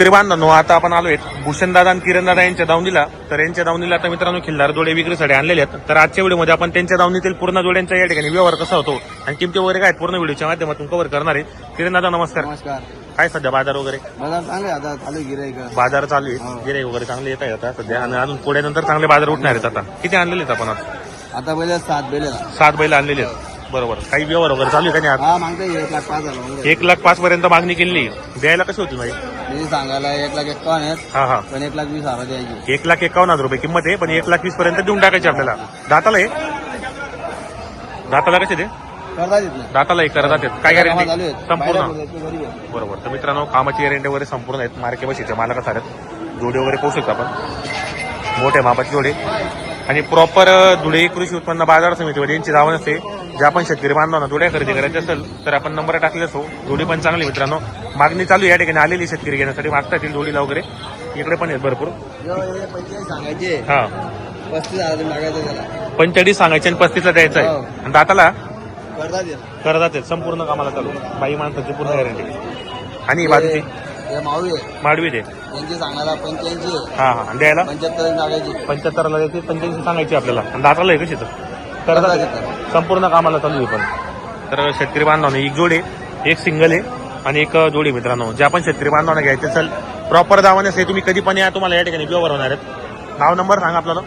शेतकरी बांधवांनो आता आपण आलोय. भूषणदादा आणि किरणदादा यांच्या दावणीला. तर यांच्या दावणीला आता मित्रांनो खिल्लार जोडे विक्रीसाठी आणलेले आहेत. तर आजच्या व्हिडिओमध्ये आपण त्यांच्या दावणीतील पूर्ण जोड्यांचा या ठिकाणी व्यवहार कसा होतो आणि किमती वगैरे काय आहेत पूर्ण व्हिडिओच्या माध्यमातून कव्हर करणार आहे. किरणदादा नमस्कार. नमस्कार. काय सध्या बाजार वगैरे? बाजार चांगले आता. चालू गिराईक. बाजार चालू आहे. गिरे वगैरे चांगले येत आहे आता. सध्या आणि अजून पुढे नंतर चांगले बाजार उठणार आहेत आता. किती आणलेले आहेत आपण आता? आता पहिले सात बेले सात बैल आणलेले आहेत. बरोबर. काही व्यवहार वगैरे चालू आहे का नाही हा मागते एक लाख पाच हजार मागते एक लाख पाच पर्यंत मागणी केली. द्यायला कशी होती माझी मी सांगायला एक लाख एक्कावन्न आहेत. हा हा. पण एक लाख वीस हजार द्यायची. एक लाख एकावन्न हजार रुपये किंमत आहे पण एक लाख वीस पर्यंत देऊन टाकायचे आपल्याला. दाताला आहे? दाताला कसे ते करता येत नाही दाताला एक करतात आहेत. काय कामं चालू गॅरंटी आहेत. संपूर्ण? बाहेर बोलतात, गरीब आहे. बरोबर. तर मित्रांनो कामाची गॅरंटी वगैरे संपूर्ण आहेत. मार्के बशीच्या मालका साऱ्यात जोडे वगैरे पोहू शकतो आपण. मोठ्या मापाची जोडे. आणि प्रॉपर धुळे कृषी उत्पन्न बाजार समितीमध्ये यांची धावण असते. जे आपण शेतकरी बांधवांना जोड्या खरेदी करायचे असेल तर आपण नंबर टाकले असो. जोडी पण चांगली मित्रांनो. मागणी चालू आहे या ठिकाणी आलेली शेतकरी घेण्यासाठी. मागता येतील जोडीला वगैरे. इकडे पण आहेत भरपूर. हे पंचेचाळीस सांगायचे हा. आणि पस्तीसला द्यायचं आहे. हो. आणि दाताला? करतात संपूर्ण कामाला चालू. बाई माणसाची पूर्ण गॅरंटी आणि बाजूची? हे आहे माडवी दे. यांची सांगायला पंच्याऐंशी. आहे. हा हा. आणि द्यायला? पंच्याहत्तर लागायची पंच्याहत्तरला द्यायची पंच्याऐंशी सांगायची आपल्याला. आणि दाताला आहे कशी तर. संपूर्ण कामाला चालू आहे पण. तर शेतकरी बांधवांना एक जोडी आहे, एक सिंगल आहे आणि एक जोडी मित्रांनो. जे आपण शेतकरी बांधवांना घ्यायचे असेल प्रॉपर दावाने असेल तुम्ही कधी पण या तुम्हाला या ठिकाणी व्यवहार होणार आहेत. नाव नंबर सांगा आपल्याला.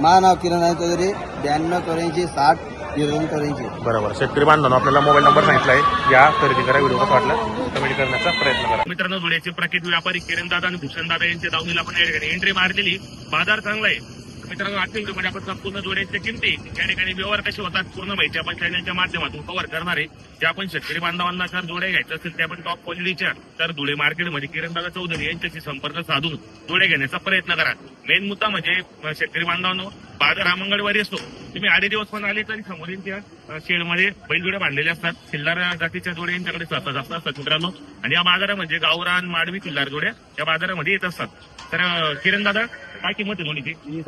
माझं नाव किरण आहे चौधरी. ब्याण्णव चौऱ्याऐंशी साठ बरोबर. शेतकरी बांधवांनो आपल्याला मोबाईल नंबर सांगितला आहे. या खरेदी करा व्हिडिओ कसा वाटला कमेंट करण्याचा प्रयत्न करा. मित्रांनो धुळ्याचे प्रख्यात व्यापारी किरण दादा आणि भूषण दादा यांच्या दावणीला आपण या ठिकाणी एंट्री मारलेली. बाजार चांगला आहे. मित्रांनो आजच्या व्हिडिओमध्ये आपण संपूर्ण जोड्यांच्या किमती या ठिकाणी व्यवहार कसे होतात पूर्ण माहिती आपण चॅनलच्या माध्यमातून कव्हर करणार आहे. जे आपण शेतकरी बांधवांना जर जोड्या घ्यायच्या असेल त्या पण टॉप क्वालिटीच्या तर धुळे मार्केटमध्ये किरणदादा चौधरी यांच्याशी संपर्क साधून जोड्या घेण्याचा प्रयत्न करा. मेन मुद्दा म्हणजे शेतकरी बांधवांनो बाजार हा मंगळवारी असतो. तुम्ही आडे दिवस पण आले तरी समोरील शेडमध्ये बैलजोड्या बांधलेल्या असतात. खिल्लार जातीच्या जोड्या यांच्याकडे स्वतः जास्त असतात मित्रांनो. आणि या बाजारामध्ये गावरान माडवी खिल्लार जोड्या या बाजारामध्ये येत असतात. तर किरण दादा काय किंमत आहे दोन्हीची.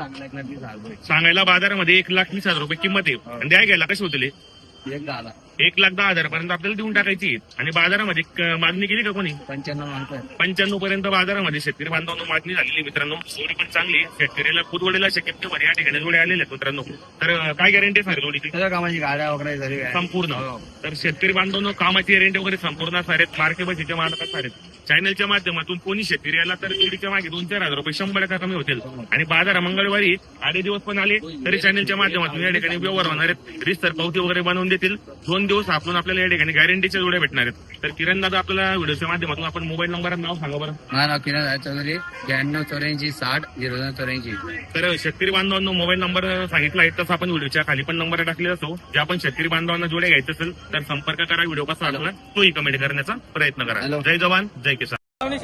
सांगायला बाजारामध्ये एक लाख वीस हजार रुपये किंमत आहे. आणि द्या घ्यायला कशी होतील एक दहा लाख. एक लाख दहा हजार पर्यंत आपल्याला देऊन टाकायची. आणि बाजारामध्ये क- मागणी केली का कोणी पंच्याण्णव आहेत. पंच्याण्णव पर्यंत बाजारामध्ये शेतकरी बांधवांनो मागणी झालेली आहे मित्रांनो जोडी पण चांगली आहे. शेतकऱ्याला पुरवडेला शक्यतो भर या ठिकाणी जोडे आलेले आहेत मित्रांनो तर अं, काय गॅरंटी जोडीची सगळ्या कामाची गाड्या वगैरे झाली आहे. संपूर्ण हो. तर शेतकरी बांधवांनो कामाची गॅरंटी वगैरे संपूर्ण सारेत मार्के बसीच्या मालकात सारेत चॅनलच्या माध्यमातून कोणी शेतकरी आला तर जोडीच्या मागे दोन चार हजार रुपये शंभर टक्का कमी होतील आणि बाजार मंगळवारी आडे दिवस पण आले तरी चॅनलच्या माध्यमातून या ठिकाणी व्यवहार होणार आहेत रिस्तर पावती वगैरे बनवून देतील दोन दिवस आपण आपल्याला या ठिकाणी गॅरंटीच्या जोड्या भेटणार आहेत. तर किरण दादा आपल्याला व्हिडिओच्या माध्यमातून आपण मोबाईल नंबर नाव सांगा बरं. माझं नाव किरण आहे चौधरी ब्याण्णव चौऱ्याऐंशी साठ झिरो दोन चौऱ्याऐंशी. तर शेतकरी बांधवांनो मोबाईल नंबर सांगितला आहे तसं आपण व्हिडिओच्या खाली पण नंबर टाकलेला असतो. जे आपण शेतकरी बांधवांना जोड्या घ्यायचं असेल तर संपर्क करा व्हिडिओ कसा आला तोही कमेंट करण्याचा प्रयत्न करा. जय जवान जय किसान. नाही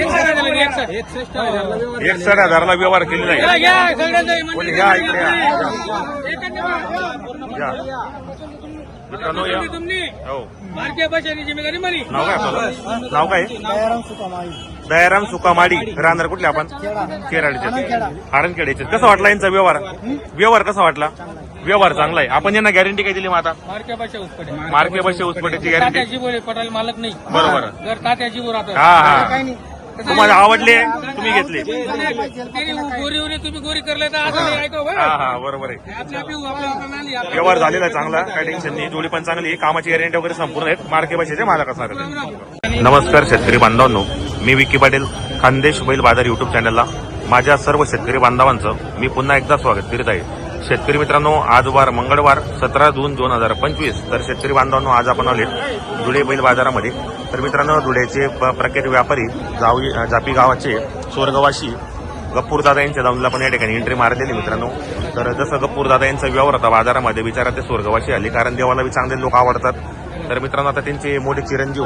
एक सर एकसठ हजारला व्यवहार? या तुम्ही. हो. नाव काय दयाराम सुकामाडी. राहणार कुठले आपण? केरळचे हारणखेड्याचे कसं वाटला यांचा व्यवहार? व्यवहार कसा वाटला? व्यवहार चांगला आहे. आपण यांना गॅरंटी काय दिली मग आता? भारतीय भाषा उत्पटे मार्के बसचे उत्पत्तीची गॅरंटी तात्याची बोले पटाल मालक नाही. बरोबर. जर हा हा. तुम्हाला आवडले तुम्ही घेतले. त्यांनी गोरी होणे तुम्ही गोरी करले तर असं नाही. ऐकव हा हा बरोबर आहे. आपली आपली व्यवहार झालेला आहे चांगला. काही टेन्शन नाही. जोडी पण चांगली आहे. कामाची गॅरंटी वगैरे संपूर्ण आहेत. मार्के भाषेचे मालक असणार आहेत. नमस्कार शेतकरी बांधवांनो. मी विकी पाटील खानदेश बैल बाजार युट्यूब चॅनलला माझ्या सर्व शेतकरी बांधवांचं मी पुन्हा एकदा स्वागत करीत आहे. शेतकरी मित्रांनो आज वार मंगळवार सतरा जून दोन हजार पंचवीस. तर शेतकरी बांधवांनो आज आपण आले धुळे बैल बाजारामध्ये. तर मित्रांनो धुळ्याचे प- प्रख्यात व्यापारी जावी जापी गावाचे स्वर्गवासी गप्पूर दादा यांच्या दावणीला पण या ठिकाणी एंट्री मारलेली मित्रांनो. तर जसं गप्पूर दादा यांचा व्यवहार होता बाजारामध्ये विचारा ते स्वर्गवासी आले. कारण देवाला बी चांगले लोक आवडतात. तर मित्रांनो आता त्यांचे मोठे चिरंजीव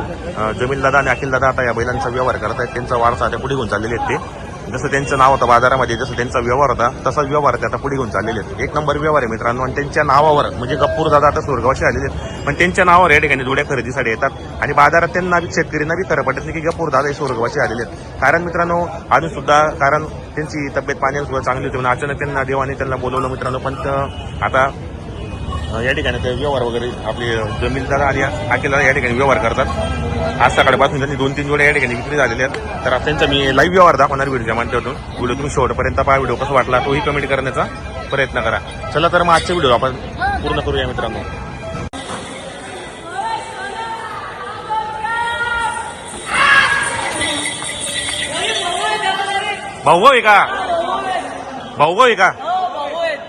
जमीन दादा आणि अखिल दादा आता या बैलांचा व्यवहार करत आहेत त्यांचा वारसा आता पुढे घेऊन चाललेले आहेत ते. जसं त्यांचं नाव होतं बाजारामध्ये जसं त्यांचा व्यवहार होता तसाच व्यवहार ते आता पुढे घेऊन चाललेले आहेत. एक नंबर व्यवहार आहे मित्रांनो आणि त्यांच्या नावावर म्हणजे गप्पूर दादा आता स्वर्गवाशी आलेले आहेत. पण त्यांच्या नावावर या ठिकाणी जोड्या खरेदीसाठी येतात. आणि बाजारात त्यांना बी शेतकरींना बी खरं पडत नाही की गप्पूर दादा हे स्वर्गवाशी आलेले आहेत. कारण मित्रांनो अजून सुद्धा कारण त्यांची तब्येत पाणी सुद्धा चांगली होती म्हणून अचानक त्यांना देवाने त्यांना बोलवलं मित्रांनो. पण आता या ठिकाणी ते व्यवहार वगैरे आपले जमीनदार आणि अकेला या ठिकाणी व्यवहार करतात. आज सकाळपासून त्यांनी दोन तीन जोड्या या ठिकाणी विक्री झालेल्या आहेत. तर आज त्यांचा मी लाईव्ह व्यवहार दाखवणार व्हिडिओच्या माध्यमातून. व्हिडिओ तुम्ही शेवटपर्यंत पहा व्हिडिओ कसा वाटला तोही कमेंट करण्याचा प्रयत्न करा. चला तर मग आजचा व्हिडिओ आपण पूर्ण करूया मित्रांनो. भाऊ आहे का? भाऊ आहे का?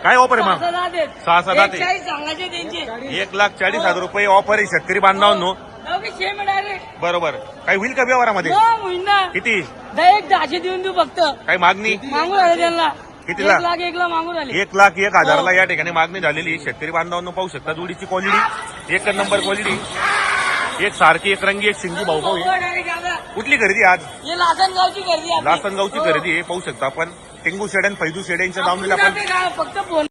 काय आहे मग? सहा सांगायचे त्यांचे. एक लाख चाळीस हजार रुपये ऑफर आहे शेतकरी बांधवांनो. डायरेक्ट बरोबर. काय होईल का व्यवहारामध्ये? महिना किती? डायरेक्ट दहाशे देऊन देऊ फक्त. काय मागणी? मागू राहिले त्यांना. कितीला? एक लाख एक लाख मागू राहिले एक लाख एक हजारला या ठिकाणी मागणी झालेली. आहे. शेतकरी बांधवांनो पाहू शकता जोडीची क्वालिटी एक नंबर क्वालिटी एक सारखी एक रंगी एक शिंगी भाऊ भाऊ. आहे. डायरेक्ट आता. कुठली खरेदी आज? हे लासनगावची गर्दी आपली. लासनगावची खरेदी आहे पाहू शकता आपण. टेंगू शेड आणि फैजू शेड यांच्या दावणीला आपण आपण फक्त फोन